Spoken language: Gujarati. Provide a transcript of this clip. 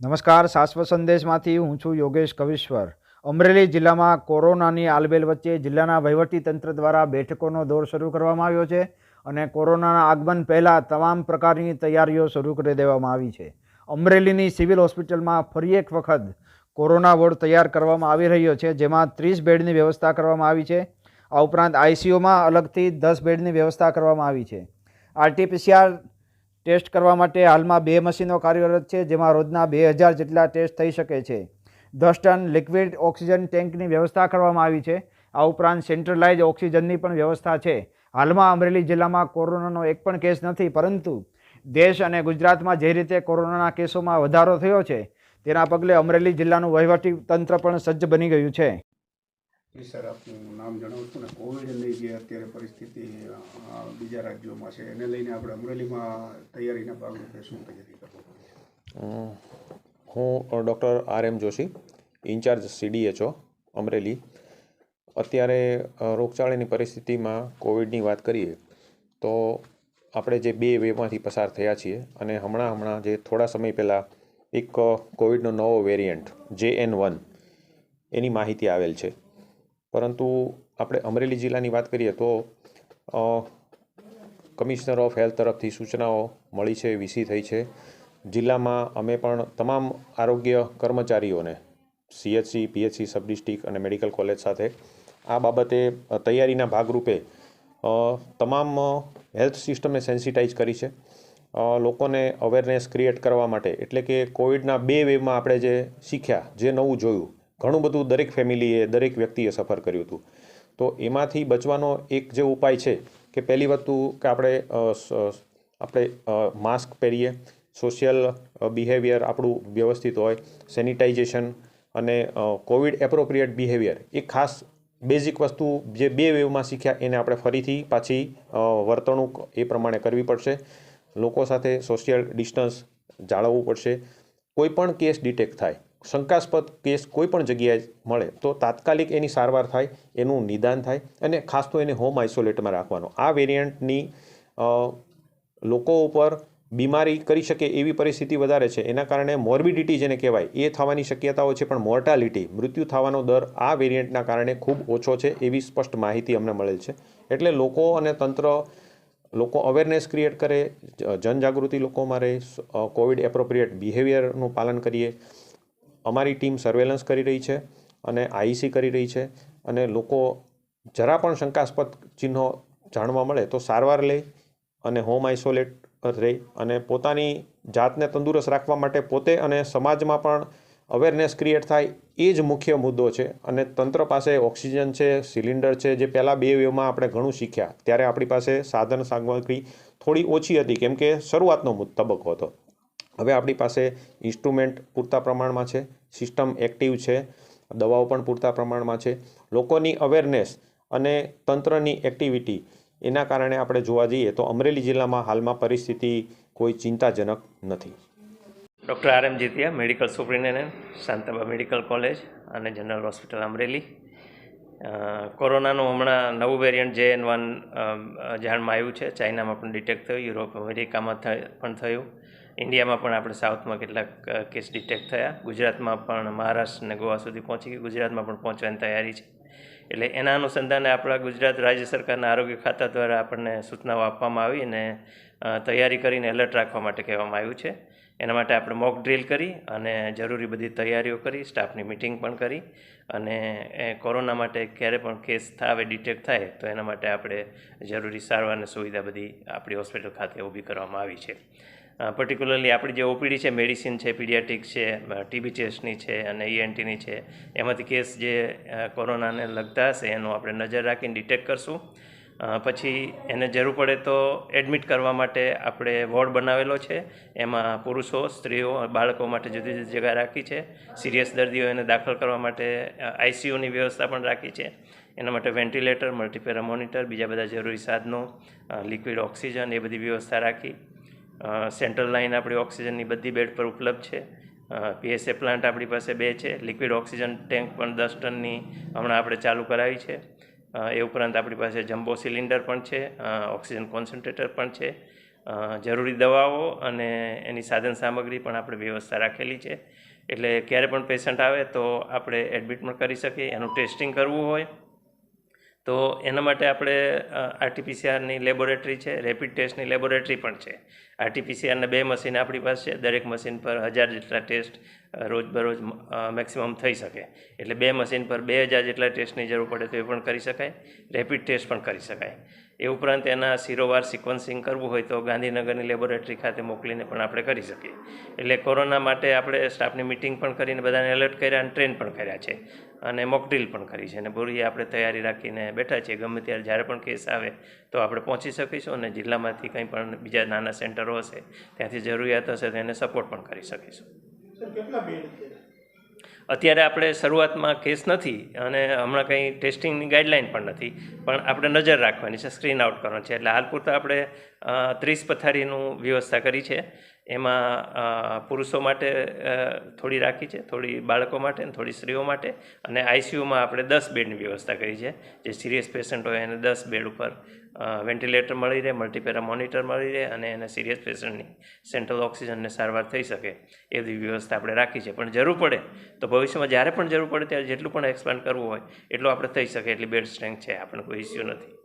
નમસ્કાર, શાશ્વત સંદેશમાંથી હું છું યોગેશ કવિશ્વર. અમરેલી જિલ્લામાં કોરોનાની આલબેલ વચ્ચે જિલ્લાના વહીવટી તંત્ર દ્વારા બેઠકોનો દોર શરૂ કરવામાં આવ્યો છે અને કોરોનાના આગમન પહેલાં તમામ પ્રકારની તૈયારીઓ શરૂ કરી દેવામાં આવી છે. અમરેલીની સિવિલ હોસ્પિટલમાં ફરી એક વખત કોરોના વોર્ડ તૈયાર કરવામાં આવી રહ્યો છે, જેમાં ત્રીસ બેડની વ્યવસ્થા કરવામાં આવી છે. આ ઉપરાંત આઈસીયુમાં અલગથી દસ બેડની વ્યવસ્થા કરવામાં આવી છે. આરટીપીસીઆર ટેસ્ટ કરવા માટે હાલમાં બે મશીનો કાર્યરત છે, જેમાં રોજના બે હજાર જેટલા ટેસ્ટ થઈ શકે છે. દસ ટન લિક્વિડ ઓક્સિજન ટેન્કની વ્યવસ્થા કરવામાં આવી છે. આ ઉપરાંત સેન્ટ્રલાઇઝ ઓક્સિજનની પણ વ્યવસ્થા છે. હાલમાં અમરેલી જિલ્લામાં કોરોનાનો એક પણ કેસ નથી, પરંતુ દેશ અને ગુજરાતમાં જે રીતે કોરોનાના કેસોમાં વધારો થયો છે, તેના પગલે અમરેલી જિલ્લાનું વહીવટી તંત્ર પણ સજ્જ બની ગયું છે. જી સર, આપનું નામ જણાવું છું ને કોવિડની જે અત્યારે પરિસ્થિતિ બીજા રાજ્યોમાં છે, એને લઈને આપણે અમરેલીમાં તૈયારીના ભાગરૂપે શું તૈયારી કરવું હું doctor R M Joshi, incharge CDHO, Amreli. અત્યારે રોગચાળાની પરિસ્થિતિમાં કોવિડની વાત કરીએ, તો આપણે જે બે વેવમાંથી પસાર થયા છીએ અને હમણાં હમણાં જે થોડા સમય પહેલાં એક કોવિડનો નવો વેરિયન્ટ જે એન વન, એની માહિતી આવેલ છે. પરંતુ આપણે અમરેલી જિલ્લાની વાત કરીએ તો કમિશનર ઓફ હેલ્થ તરફથી સૂચનાઓ મળી છે, વીસી થઈ છે. જિલ્લામાં અમે પણ તમામ આરોગ્ય કર્મચારીઓને સીએચસી પીએચસી સબ ડિસ્ટ્રિક્ટ અને મેડિકલ કોલેજ સાથે આ બાબતે તૈયારીના ભાગરૂપે તમામ હેલ્થ સિસ્ટમને સેન્સિટાઈઝ કરી છે. લોકોને અવેરનેસ ક્રિએટ કરવા માટે, એટલે કે કોવિડના બે વેવમાં આપણે જે શીખ્યા, જે નવું જોયું ઘણું બધું દરેક ફેમિલીએ, દરેક વ્યક્તિએ સફર કર્યું હતું. તો એમાંથી બચવાનો એક જે ઉપાય છે કે પહેલી વસ્તુ કે આપણે આપણે માસ્ક પહેરીએ, સોશિયલ બિહેવિયર આપણું વ્યવસ્થિત હોય, સેનિટાઇઝેશન અને કોવિડ એપ્રોપ્રિએટ બિહેવિયર એ ખાસ બેઝિક વસ્તુ જે બે વેવમાં શીખ્યા એને આપણે ફરીથી પાછી વર્તણૂક એ પ્રમાણે કરવી પડશે. લોકો સાથે સોશિયલ ડિસ્ટન્સ જાળવવું પડશે. કોઈ પણ કેસ ડિટેક્ટ થાય શંકાસ્પદ કેસ કોઈ પણ જગ્યાએ મળે, તો તાત્કાલિક એની સારવાર થાય, એનું નિદાન થાય અને ખાસ તો એને હોમ આઇસોલેટમાં રાખવાનો. આ વેરિયન્ટની લોકો ઉપર બીમારી કરી શકે એવી પરિસ્થિતિ વધારે છે. એના કારણે મોર્બિડિટી જેને કહેવાય, એ થવાની શક્યતાઓ છે, પણ મોર્ટાલિટી, મૃત્યુ થવાનો દર આ વેરિયન્ટના કારણે ખૂબ ઓછો છે એવી સ્પષ્ટ માહિતી અમને મળેલ છે. એટલે લોકો અને તંત્ર, લોકો અવેરનેસ ક્રિએટ કરે, જનજાગૃતિ લોકોમાં રહે કોવિડ એપ્રોપ્રિએટ બિહેવિયરનું પાલન કરીએ અમારી ટીમ સર્વેલન્સ કરી રહી છે અને આઈસી કરી રહી છે અને લોકો જરા પણ શંકાસ્પદ ચિહ્નો જાણવા મળે તો સારવાર લે અને હોમ આઇસોલેટ રહે અને પોતાની જાતને તંદુરસ્ત રાખવા માટે પોતે અને સમાજમાં પણ અવેરનેસ ક્રિએટ થાય એ જ મુખ્ય મુદ્દો છે. અને તંત્ર પાસે ઓક્સિજન છે સિલિન્ડર છે, જે પહેલાં બે વેવમાં આપણે ઘણું શીખ્યા. ત્યારે આપણી પાસે સાધન સામગ્રી થોડી ઓછી હતી, કેમ કે શરૂઆતનો તબક્કો હતો. હવે આપણી પાસે ઇન્સ્ટ્રુમેન્ટ પૂરતા પ્રમાણમાં છે. સિસ્ટમ એક્ટિવ છે, દવાઓ પણ પૂરતા પ્રમાણમાં છે. લોકોની અવેરનેસ અને તંત્રની એક્ટિવિટી એના કારણે આપણે જોવા જઈએ તો અમરેલી જિલ્લામાં હાલમાં પરિસ્થિતિ કોઈ ચિંતાજનક નથી. Doctor R M Jitiya, medical superintendent Shantaba medical college અને જનરલ હોસ્પિટલ અમરેલી. કોરોનાનું હમણાં નવું વેરિયન્ટ જે એન વન જાણમાં આવ્યું છે, ચાઇનામાં પણ ડિટેક્ટ થયું, યુરોપ, અમેરિકામાં પણ થયું. ઇન્ડિયામાં પણ આપણે સાઉથમાં કેટલાક કેસ ડિટેક્ટ થયા. ગુજરાતમાં પણ, મહારાષ્ટ્ર અને ગોવા સુધી પહોંચી ગયું ગુજરાતમાં પણ પહોંચવાની તૈયારી છે. એટલે એના અનુસંધાને આપણા ગુજરાત રાજ્ય સરકારના આરોગ્ય ખાતા દ્વારા આપણને સૂચનાઓ આપવામાં આવી અને તૈયારી કરીને એલર્ટ રાખવા માટે કહેવામાં આવ્યું છે. એના માટે આપણે મોક ડ્રીલ કરી અને જરૂરી બધી તૈયારીઓ કરી, સ્ટાફની મિટિંગ પણ કરી અને, એ, કોરોના માટે ક્યારે પણ કેસ થાવે, ડિટેક્ટ થાય, તો એના માટે આપણે જરૂરી સારવાર અને સુવિધા બધી આપણી હોસ્પિટલ ખાતે ઊભી કરવામાં આવી છે. પર્ટિક્યુલરલી આપણી જે ઓપીડી છે મેડિસિન છે પીડિયાટિક છે ટીબી ચેસ્ટની છે અને ઈએનટીની છે, એમાંથી કેસ જે કોરોનાને લગતા હશે એનું આપણે નજર રાખીને ડિટેક્ટ કરશું. પછી એને જરૂર પડે તો એડમિટ કરવા માટે આપણે વોર્ડ બનાવેલો છે, એમાં પુરુષો, સ્ત્રીઓ, બાળકો માટે જુદી જુદી જગ્યા રાખી છે સિરિયસ દર્દીઓ એને દાખલ કરવા માટે આઈસીયુની વ્યવસ્થા પણ રાખી છે. એના માટે વેન્ટિલેટર મલ્ટીપેરા મોનિટર બીજા બધા જરૂરી સાધનો લિક્વિડ ઓક્સિજન એ બધી વ્યવસ્થા રાખી. સેન્ટ્રલ લાઇન આપણી ઓક્સિજનની બધી બેડ પર ઉપલબ્ધ છે. પીએસએ પ્લાન્ટ આપણી પાસે બે છે. લિક્વિડ ઓક્સિજન ટેન્ક પણ દસ ટનની હમણાં આપણે ચાલુ કરાવી છે. એ ઉપરાંત આપણી પાસે જમ્બો સિલિન્ડર પણ છે. ઓક્સિજન કોન્સન્ટ્રેટર પણ છે. જરૂરી દવાઓ અને એની સાધન સામગ્રી પણ આપણે વ્યવસ્થા રાખેલી છે. એટલે ક્યારે પણ પેશન્ટ આવે તો આપણે એડમિટ પણ કરી શકીએ. એનું ટેસ્ટિંગ કરવું હોય તો એના માટે આપણે આરટીપીસીઆરની લેબોરેટરી છે, રેપિડ ટેસ્ટની લેબોરેટરી પણ છે. આરટીપીસીઆરના બે મશીન આપણી પાસે છે, દરેક મશીન પર હજાર જેટલા ટેસ્ટ રોજબરોજ મેક્સિમમ થઈ શકે. એટલે બે મશીન પર બે હજાર જેટલા ટેસ્ટની જરૂર પડે તો એ પણ કરી શકાય, રેપિડ ટેસ્ટ પણ કરી શકાય. એ ઉપરાંત એના સિરોવાર સિક્વન્સિંગ કરવું હોય તો ગાંધીનગરની લેબોરેટરી ખાતે મોકલીને પણ આપણે કરી શકીએ. એટલે કોરોના માટે આપણે સ્ટાફની મિટિંગ પણ કરીને બધાને એલર્ટ કર્યા અને ટ્રેન પણ કર્યા છે. અને મોકડ્રીલ પણ કરી છે. અને પૂરી આપણે તૈયારી રાખીને બેઠા છીએ. ગમે ત્યારે જ્યારે પણ કેસ આવે તો આપણે પહોંચી શકીશું અને જિલ્લામાંથી કંઈ પણ બીજા નાના સેન્ટરો હશે ત્યાંથી જરૂરિયાત હશે તો એને સપોર્ટ પણ કરી શકીશું. અત્યારે આપણે શરૂઆતમાં કેસ નથી અને હમણાં કંઈ ટેસ્ટિંગની ગાઈડલાઇન પણ નથી પણ આપણે નજર રાખવાની છે સ્ક્રીન આઉટ કરવાનું છે. એટલે હાલ પૂરતા આપણે ત્રીસ પથારીનું વ્યવસ્થા કરી છે. એમાં પુરુષો માટે થોડી રાખી છે, થોડી બાળકો માટે અને થોડી સ્ત્રીઓ માટે. અને આઈસીયુમાં આપણે દસ બેડની વ્યવસ્થા કરી છે, જે સિરિયસ પેશન્ટ હોય એને દસ બેડ ઉપર વેન્ટિલેટર મળી રહે, મલ્ટીપેરા મોનિટર મળી રહે અને એને સિરિયસ પેશન્ટની સેન્ટ્રલ ઓક્સિજનને સારવાર થઈ શકે, એવી વ્યવસ્થા આપણે રાખી છે. પણ જરૂર પડે તો ભવિષ્યમાં જ્યારે પણ જરૂર પડે ત્યારે જેટલું પણ એક્સપાન્ડ કરવું હોય, એટલું આપણે થઈ શકે, એટલી બેડ સ્ટ્રેન્થ છે આપણે કોઈ ઇસ્યુ નથી.